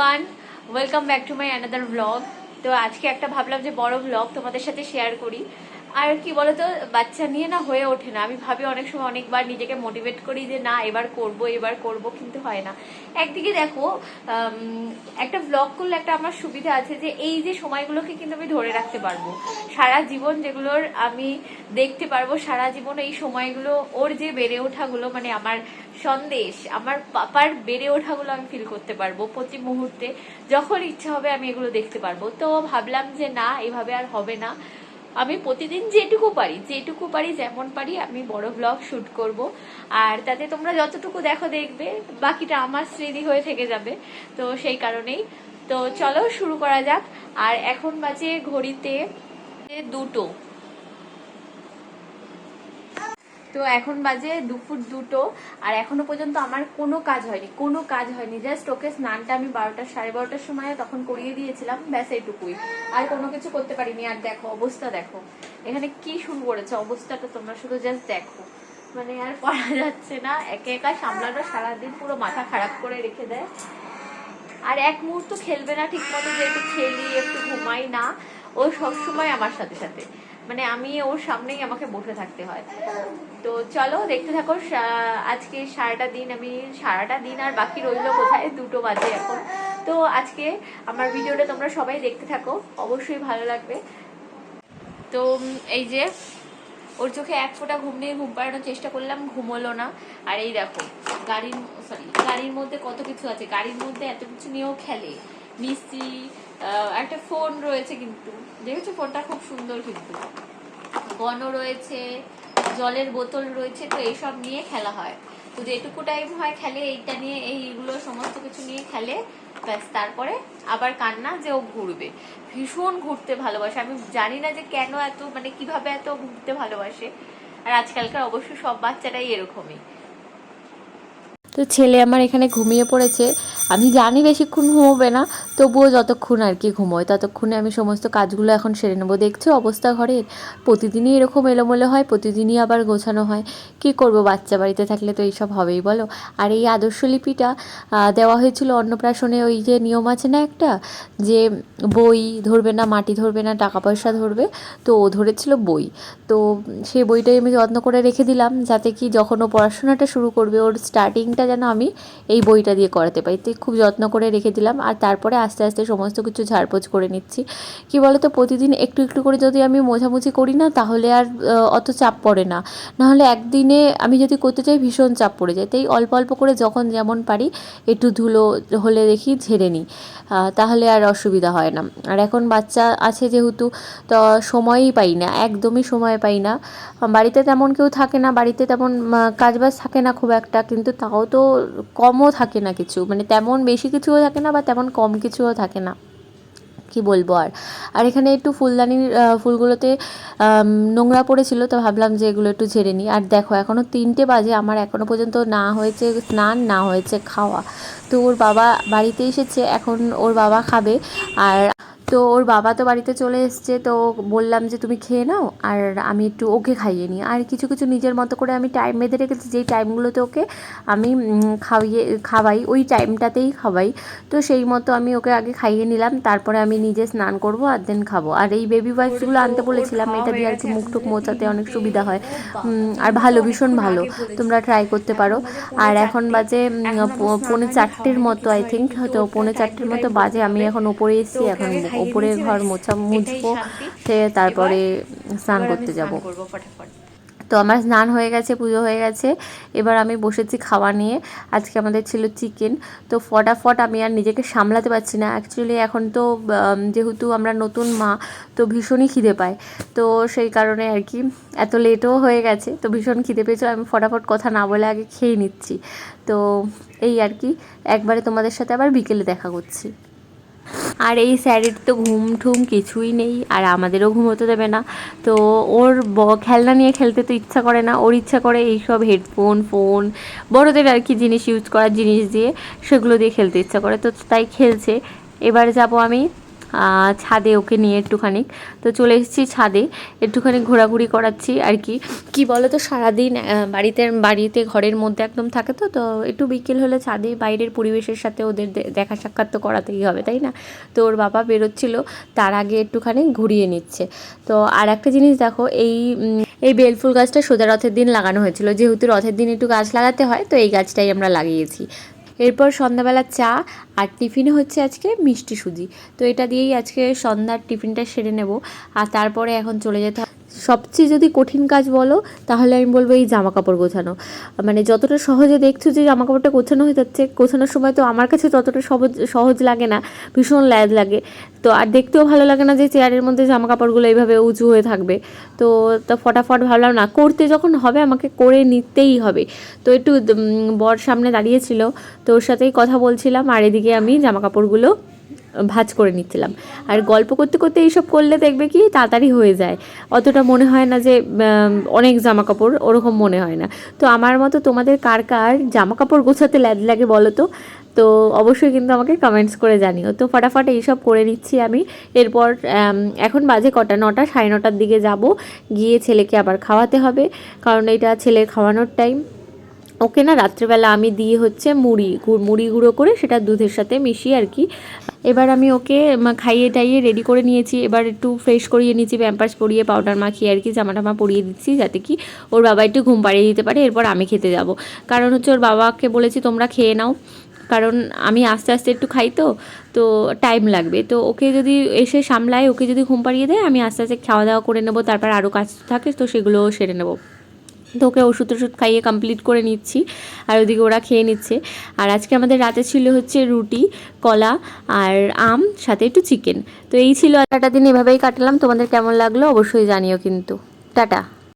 Everyone welcome back to my another blog তো আজকে একটা ভাবলাম যে বড় ব্লগ তোমাদের সাথে শেয়ার করি। আর কি বলতো, বাচ্চা নিয়ে না হয়ে ওঠে না। আমি ভাবি অনেক সময় অনেকবার নিজেকে মোটিভেট করি যে, না, এবার করব এবার করব। কিন্তু হয় না। একদিকে দেখো একটা ব্লগ করলে একটা আমার সুবিধা আছে যে, এই যে সময়গুলোকে কিন্তু আমি ধরে রাখতে পারব। সারা জীবন যেগুলোর আমি দেখতে পারব, সারা জীবন এই সময়গুলো, ওর যে বেড়ে ওঠাগুলো মানে আমার সন্দেশ, আমার পাপার বেড়ে ওঠাগুলো আমি ফিল করতে পারব প্রতি মুহূর্তে। যখন ইচ্ছা হবে আমি এগুলো দেখতে পারব। তো ভাবলাম যে, না, এভাবে আর হবে না। আমি প্রতিদিন যেটুকু পারি যেটুকু পারি, যেমন পারি, আমি বড় ব্লগ শুট করব। আর তাতে তোমরা যতটুকু দেখো দেখবে, বাকিটা আমার স্মৃতি হয়ে থেকে যাবে, তো সেই কারণেই। তো চলো শুরু করা যাক। আর এখন বাজে ঘড়িতে দুটো। তো এখন বাজে দুপুর দুটো, আর এখনও পর্যন্ত আমার কোনো কাজ হয়নি, কোনো কাজ হয়নি। জাস্ট ওকে স্নানটা আমি বারোটা, সাড়ে বারোটার সময় তখন করিয়ে দিয়েছিলাম, ব্যাস এইটুকুই। আর কোনো কিছু করতে পারিনি। আর দেখো, অবস্থা দেখো। এখানে কি শুরু করেছে? অবস্থাটা তোমরা শুধু জাস্ট দেখো। মানে আর পড়া যাচ্ছে না। একে একা সামলানো সারাদিন পুরো মাথা খারাপ করে রেখে দেয়। আর এক মুহূর্ত খেলবে না ঠিক মতো যে একটু খেলি, একটু ঘুমাই না। ও সবসময় আমার সাথে সাথে। মানে আমি ওর সামনেই আমাকে বসে থাকতে হয়। তো চলো দেখতে থাকো আজকে সারাটা দিন, আমি সারাটা দিন আর বাকি রইল কোথায়? দুটো বাজে এখন। তো আজকে আমার ভিডিওটা তোমরা সবাই দেখতে থাকো, অবশ্যই ভালো লাগবে। তো এই যে ওর চোখে এক ফোঁটা ঘুম নিয়ে ঘুম পাড়ানোর চেষ্টা করলাম, ঘুমোলো না। আর এই দেখো, গাড়ির সরি গাড়ির মধ্যে কত কিছু আছে। গাড়ির মধ্যে এত কিছু নিয়েও খেলে। মিষ্টি একটা ফোন রয়েছে কিন্তু। দেখেছ ফোনটা খুব সুন্দর কিন্তু। গণ রয়েছে, জলের বোতল রয়েছে, তো এইসব নিয়ে খেলা হয়। তো যেটুকু টাইম হয় খেলে, এইটা নিয়ে, এইগুলো সমস্ত কিছু নিয়ে খেলে, ব্যাস, তারপরে আবার কান্না যে ও ঘুরবে। ভীষণ ঘুরতে ভালোবাসে। আমি জানি না যে কেন এত মানে কীভাবে এত ঘুরতে ভালোবাসে। আর আজকালকার অবশ্য সব বাচ্চাটাই এরকমই। তো ছেলে আমার এখানে ঘুমিয়ে পড়েছে। আমি জানি বেশিক্ষণ ঘুমোবে না, তবুও যতক্ষণ আর কি ঘুমোয়, ততক্ষণে আমি সমস্ত কাজগুলো এখন সেরে নেব। দেখছ অবস্থা ঘরের? প্রতিদিনই এরকম এলোমেলো হয়, প্রতিদিনই আবার গোছানো হয়। কি করব, বাচ্চা বাড়িতে থাকলে তো এইসব হবেই, বলো? আর এই আদর্শলিপিটা দেওয়া হয়েছিল অন্নপ্রাশনে ওই যে নিয়ম আছে না একটা? যে বই ধরবে না, মাটি ধরবে না, টাকা পয়সা ধরবে, তো ও ধরেছিল বই। তো সেই বইটাই আমি যত্ন করে রেখে দিলাম, যাতে কি যখন ও পড়াশোনাটা শুরু করবে, ওর স্টার্টিংটা যেন আমি এই বইটা দিয়ে করাতে পারি। তো খুব যত্ন করে রেখে দিলাম। আর তারপরে আস্তে আস্তে সমস্ত কিছু ঝাড়পোছ করে নিচ্ছি। কি বলো তো প্রতিদিন একটু একটু করে যদি আমি মোছামুছি করি না, তাহলে আর অত চাপ পড়ে না। নাহলে একদিনে আমি যদি করতে চাই, ভীষণ চাপ পড়ে যায়। তাই অল্প অল্প করে যখন যেমন পারি, একটু ধুলো হলে দেখি ঝেড়ে নিই। তাহলে আর অসুবিধা হয় না। আর এখন বাচ্চা আছে যেহেতু, তো সময়ই পাই না, একদমই সময় পাই না। বাড়িতে তেমন কেউ থাকে না, বাড়িতে তেমন কাজ বাজ থাকে না খুব একটা, কিন্তু তাও তো কমও থাকে না কিছু। মানে তেমন বেশি কিছুও থাকে না বা তেমন কম কিছুও থাকে না। কি বলব আর? আর এখানে একটু ফুলদানির ফুলগুলোতে নোংরা পড়েছিল তো ভাবলাম যে এগুলো একটু ঝেড়ে নিই। আর দেখো এখনও তিনটে বাজে, আমার এখনও পর্যন্ত না হয়েছে, স্নান না হয়েছে, খাওয়া। তো ওর বাবা বাড়িতে এসেছে, এখন ওর বাবা খাবে। আর তো ওর বাবা তো বাড়িতে চলে এসছে, তো বললাম যে তুমি খেয়ে নাও, আর আমি একটু ওকে খাইয়ে নিই। আর কিছু কিছু নিজের মতো করে আমি টাইম বেঁধে রেখেছি, যেই টাইমগুলোতে ওকে আমি খাইয়ে, খাওয়াই, ওই টাইমটাতেই খাওয়াই। তো সেই মতো আমি ওকে আগে খাইয়ে নিলাম, তারপরে আমি নিজে স্নান করব আর দেন খাব। আর এই বেবি ওয়াইপসগুলো আনতে বলেছিলাম, এটা দিয়ে আর কি মুখ টুক মোচাতে অনেক সুবিধা হয়। আর ভালো, ভীষণ ভালো, তোমরা ট্রাই করতে পারো। আর এখন বাজে পৌনে চারটের মতো আই থিঙ্ক তো পৌনে চারটের মতো বাজে, আমি এখন ওপরে এসেছি, এখন ওপরে ঘর মোছা মুছবো তারপরে স্নান করতে যাব। তো আমার স্নান হয়ে গেছে পুজো হয়ে গেছে। এবার আমি বসেছি খাওয়া নিয়ে। আজকে আমাদের ছিল চিকেন। তো ফটাফট আমি আর নিজেকে সামলাতে পারছি না। অ্যাকচুয়ালি এখন তো যেহেতু আমরা নতুন মা তো ভীষণই খিদে পায়। তো সেই কারণে আর কি এত লেটও হয়ে গেছে। তো ভীষণ খিদে পেয়েছিল আমি ফটাফট কথা না বলে আগে খেয়ে নিচ্ছি। তো এই আর কি একবারে তোমাদের সাথে আবার বিকেলে দেখা করছি। আর এই স্যারের তো ঘুম ঠুম কিছুই নেই, আর আমাদেরও ঘুমোতে দেবে না। তো ওর ব- খেলনা নিয়ে খেলতে তো ইচ্ছা করে না, ওর ইচ্ছা করে এইসব হেডফোন, ফোন, বড়োদের আর কি জিনিস ইউজ করার জিনিস দিয়ে সেগুলো দিয়ে খেলতে ইচ্ছা করে। তো তাই খেলছে। এবার যাব আমি ছাদে ওকে নিয়ে একটুখানি। তো চলে এসেছি ছাদে, একটুখানি ঘোরাঘুরি করাচ্ছি আর কি। কি বলো তো সারাদিন বাড়িতে বাড়িতে ঘরের মধ্যে একদম থাকে তো তো একটু বিকেল হলে ছাদে বাইরের পরিবেশের সাথে ওদের দেখা সাক্ষাৎ তো করাতেই হবে, তাই না? তো ওর বাবা বেরোচ্ছিল, তার আগে একটুখানি ঘুরিয়ে নিচ্ছে। তো আর একটা জিনিস দেখো, এই এই বেলফুল গাছটা সোজা রথের দিন লাগানো হয়েছিল। যেহেতু রথের দিন একটু গাছ লাগাতে হয়, তো এই গাছটাই আমরা লাগিয়েছি। এরপর সন্ধ্যাবেলা চা আর টিফিনে হচ্ছে আজকে মিষ্টি সুজি। তো এটা দিয়েই আজকে সন্ধ্যার টিফিনটা সেরে নেব। আর তারপরে এখন চলে যেতে সবচেয়ে যদি কঠিন কাজ বলো, তাহলে আমি বলব এই জামা কাপড় গোছানো। মানে যতটা সহজে দেখছ যে জামা কাপড়টা গোছানো হয়ে যাচ্ছে, গোছানোর সময় তো আমার কাছে ততটা সহজ সহজ লাগে না, ভীষণ ল্যাদ লাগে। তো আর দেখতেও ভালো লাগে না যে চেয়ারের মধ্যে জামা কাপড়গুলো এইভাবে উঁচু হয়ে থাকবে। তো তো ফটাফট ভাবলাম না, করতে যখন হবে আমাকে করে নিতেই হবে। তো একটু বর সামনে দাঁড়িয়েছিল তো ওর সাথেই কথা বলছিলাম, আর এদিকে আমি জামা কাপড়গুলো ভাঁজ করে নিচ্ছিলাম। আর গল্প করতে করতে এইসব করলে দেখবে কি তাড়াতাড়ি হয়ে যায়। অতটা মনে হয় না যে অনেক জামা কাপড় ওরকম মনে হয় না। তো আমার মতো তোমাদের কার কার জামা কাপড় গোছাতে ল্যাদ লাগে বলো তো? তো অবশ্যই কিন্তু আমাকে কমেন্টস করে জানিও। তো ফটাফট এইসব করে নিচ্ছি আমি। এরপর এখন বাজে কটা, নটা, সাড়ে নটার দিকে যাব। গিয়ে ছেলেকে আবার খাওয়াতে হবে। কারণ এটা ছেলের খাওয়ানোর টাইম ওকে না রাত্রেবেলা আমি দিয়ে হচ্ছে মুড়ি মুড়ি গুঁড়ো করে সেটা দুধের সাথে মিশিয়ে আর কি। এবার আমি ওকে খাইয়ে টাইয়ে রেডি করে নিয়েছি। এবার একটু ফ্রেশ করিয়ে নিয়েছি প্যাম্পার্স পরিয়ে পাউডার মাখিয়ে আর কি জামা টামা পরিয়ে দিচ্ছি যাতে কি ওর বাবা একটু ঘুম পাড়িয়ে দিতে পারে। এরপর আমি খেতে যাব। কারণ হচ্ছে ওর বাবাকে বলেছি তোমরা খেয়ে নাও। কারণ আমি আস্তে আস্তে একটু খাই তো তো টাইম লাগবে। তো ওকে যদি এসে সামলায়, ওকে যদি ঘুম পাড়িয়ে দেয়, আমি আস্তে আস্তে খাওয়া দাওয়া করে নেব। তারপর আরও কাজ থাকে, তো সেগুলোও সেরে নেব। তো ওষুধ ওষুধ টষুধ খাইয়ে কমপ্লিট করে নিচ্ছি। আর ওদিকে ওরা খেয়ে নিচ্ছে। আর আজকে আমাদের রাতে ছিল হচ্ছে রুটি, কলা আর আম, সাথে একটু চিকেন তো এই ছিল একটা দিন, এভাবেই কাটালাম। তোমাদের কেমন লাগল অবশ্যই জানিও কিন্তু। টাটা।